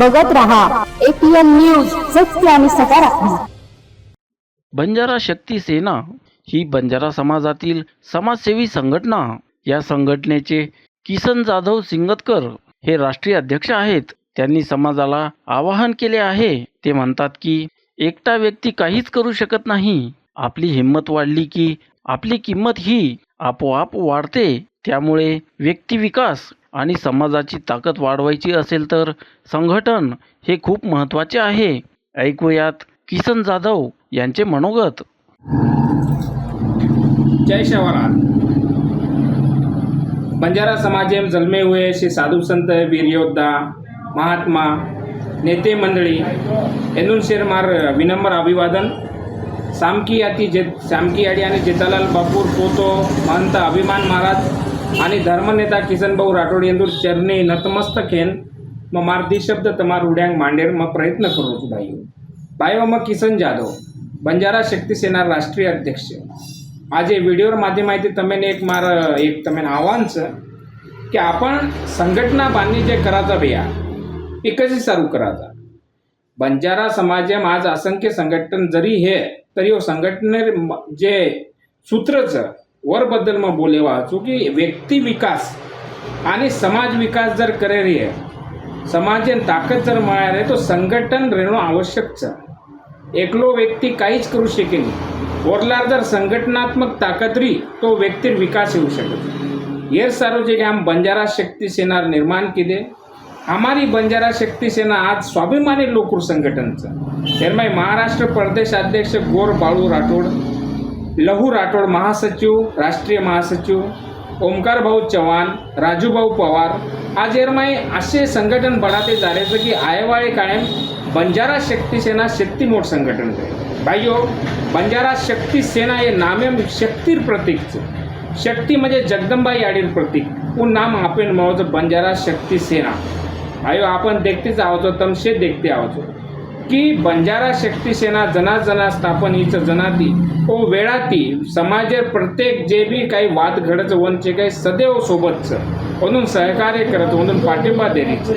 बघत रहा. APN news सत्य आणि सकारात्मक. बंजारा शक्ती सेना ही बंजारा समाजातील समाजसेवी संघटना. या संघटनेचे किसन जाधव सिंगतकर हे राष्ट्रीय अध्यक्ष आहेत. त्यांनी समाजाला आवाहन केले आहे. ते म्हणतात की एकटा व्यक्ती काहीच करू शकत नाही. आपली हिंमत वाढली की आपली किंमत ही आपोआप वाढते. त्यामुळे व्यक्तिविकास आणि समाजाची ताकद वाढवायची असेल तर संघटन हे खूप महत्त्वाचे आहे. ऐकूयात किसन जाधव यांचे मनोगत. जय शवरात बंजारा समाजेम जन्मे हुए श्री साधू संत वीर योद्धा महात्मा नेते मंडळी येथून शेरमार विनम्र अभिवादन. सामकी याती जे सामकी याडी आणि जेतालाल बापूर पोतो महंत अभिमान महाराज आणि धर्मनेता किसनभाऊ राठोड यांदूर चरणी नतमस्तक येन मग मार्दी शब्द तमार उड्यांग मांडेर मग प्रयत्न करू तू भाई भाई मग किसन जाधव बंजारा शक्तिसेना राष्ट्रीय अध्यक्ष. आजे व्हिडिओवर माध्यम आहे ते तमेने एक मार एक तमेन आव्हानच की आपण संघटना बांधणी जे करायचा भैया ते कशी चालू करायचा? बंजारा समाज आज असंख्य संघटन जरी हे तरी हो संघटने जे सूत्रचं वरबद्दल मग बोले वाचू की व्यक्ती विकास आणि समाज विकास जर करे रे समाजे ताकद जर मिळाली रे तो संघटन રહેણું आवश्यक છે એકલો વ્યક્તિ કાંઈ જ કરું શકે નહીં ઓરલાર જર સંગઠનાત્મક તાકત રહી તો વ્યક્તિ વિકાસ येऊ शकत हेर सारो जे की आम बंजारा शक्ती सेना निर्माण केले हमारी बंजारा शक्ती सेना आज स्वाभिमानी लोकूर संघटनचं हेरमाय महाराष्ट्र प्रदेश अध्यक्ष गोर बाळू राठोड लहू राठोड महासचिव राष्ट्रीय महासचिव ओमकारभाऊ चव्हाण राजूभाऊ पवार आज एरमाई असे संघटन बनाते झाल्याचं की आयवाळे कायम बंजारा शक्ती सेना शक्ती मोठ संघटन करे भाईयो बंजारा शक्ती सेना हे नामे शक्तीर प्रतीकचं शक्ती म्हणजे जगदंबाई आडीर प्रतीक. उ नाम आपण मौज बंजारा शक्ती सेना. आपण देखतेच आहोत तमशे देखते आहोत. की बंजारा शक्ती सेना जना जना स्थापन हीच जनाती. ओ वेळाती समाजे प्रत्येक जे बी काही वाद घडत वनचे काही सदैव सोबतच. म्हणून सहकार्य करत म्हणून पाठिंबा देण्याचं.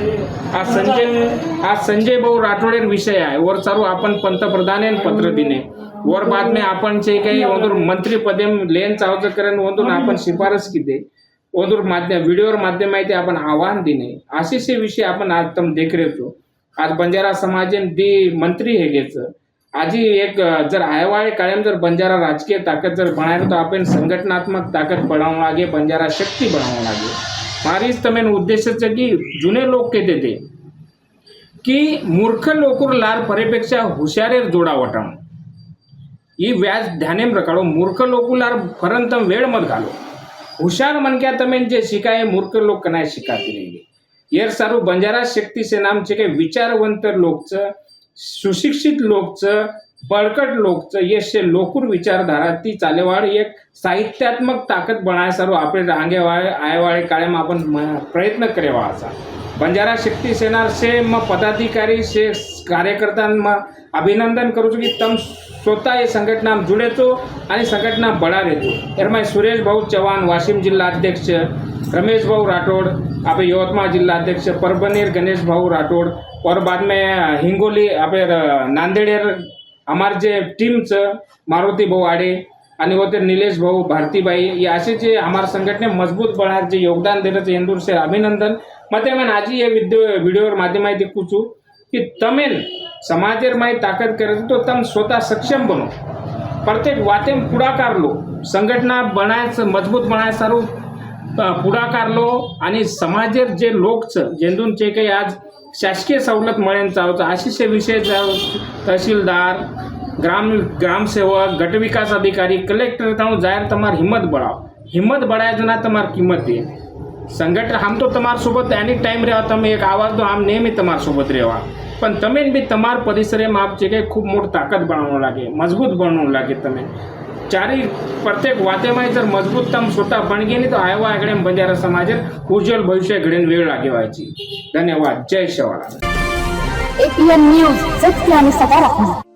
हा संजय हा संजय भाऊ राठोडेर विषय आहे. वर चालू आपण पंतप्रधान पत्र दिने. वर बातमी आपण जे काही ओंदूर मंत्रीपदे लेन चावचं करण ओंदून आपण शिफारस किती ओंदूर माध्यम व्हिडिओवर ते आपण आव्हान दिने. असेचे विषय आपण आज तम देख आज बंजारा समाजेन बी मंत्री है गेच आजी एक जर आयवाय कायम जर बंजारा राजकीय ताकत जर बनाए तो आपण संघटनात्मक ताकत बढाव लागे बंजारा शक्ति बढाव लागे मारी तमेन उद्देश की जुने लोक कहते थे की मूर्ख लोकूर लार परेपेक्षा हुशारेर जोडा वटाण ही व्याज ध्यानेम रखाडो मूर्ख लोकुलार फरंतम वेळ मत घालो. हुशार मनक्या तमेन जे शिकाय मूर्ख लोक कनाय शिकाती नाही यर सारू बंजारा शक्ती सेनामचे काही विचारवंत लोकचं सुशिक्षित लोकचं बळकट लोकचं यश लोकूर विचारधारा ती चालेवाड एक साहित्यात्मक ताकद बनाय सारू आपले रांगेवाळे आयवाळे कायम आपण प्रयत्न करेवा असा. बंजारा शक्ती सेना से मग पदाधिकारी से कार्यकर्त्यांना अभिनंदन करू की तम स्वतः हे संघटना जुडेचो आणि संघटना बळा देतो बळारेचो एरमाय सुरेश भाऊ चव्हाण वाशिम जिल्हा अध्यक्ष रमेश भाऊ राठोड आपे यवतमाळ जिल्हा अध्यक्ष અધ્યક્ષ गणेश भाऊ राठोड और बाद में हिंगोली आपे नांदेडेर अमार जे टीमचं मारुती भाऊ आडे आणि होते निलेश भाऊ भारतीबाई हे असे जे आम्हाला संघटने मजबूत बळात जे योगदान दिलं ते इंदूरचे अभिनंदन मात्र मॅन आजी हे विद्य व्हिडिओवर माध्यमाहिती कुचू की तमेन समाजेर माही ताकद करत तो तम स्वतः सक्षम बनो प्रत्येक वातेम पुढाकार लो संघटना बनायचं मजबूत बनाय सारू पुढाकारलो आणि समाजेर जे लोकचं जेंदून जे काही आज शासकीय सवलत मिळेन चावचं असे विषय तहसीलदार ग्राम ग्रामसेवक गटविकास अधिकारी कलेक्टर जाहीर तमार हिम्मत बळाव हिम्मत बळायचं ना तमार किंमत आहे સંગઠન આમ તો તમારા સોબત એની ટાઈમ રહેવા તમે એક આવાજ તો આમ નિયમિત તમારા સોબત રહેવા. પણ તમે બી તમારા પરિસરેમાં આપ કે ખૂબ મોટી તાકાત બનવાનું લાગે, મજબૂત બનવાનું લાગે તમે. ચારે પ્રત્યેક વાતેમાં જર મજબૂત તમ સ્વતા ભણગી નહીં તો આવ્યા આગળ એમ બંજારા સમાજ ઉજ્જવલ ભવિષ્ય ઘડીને વેળ લાગે છે. ધન્યવાદ. જય સવાળા એપીએન ન્યૂઝ સત્ય સકારાત્મક.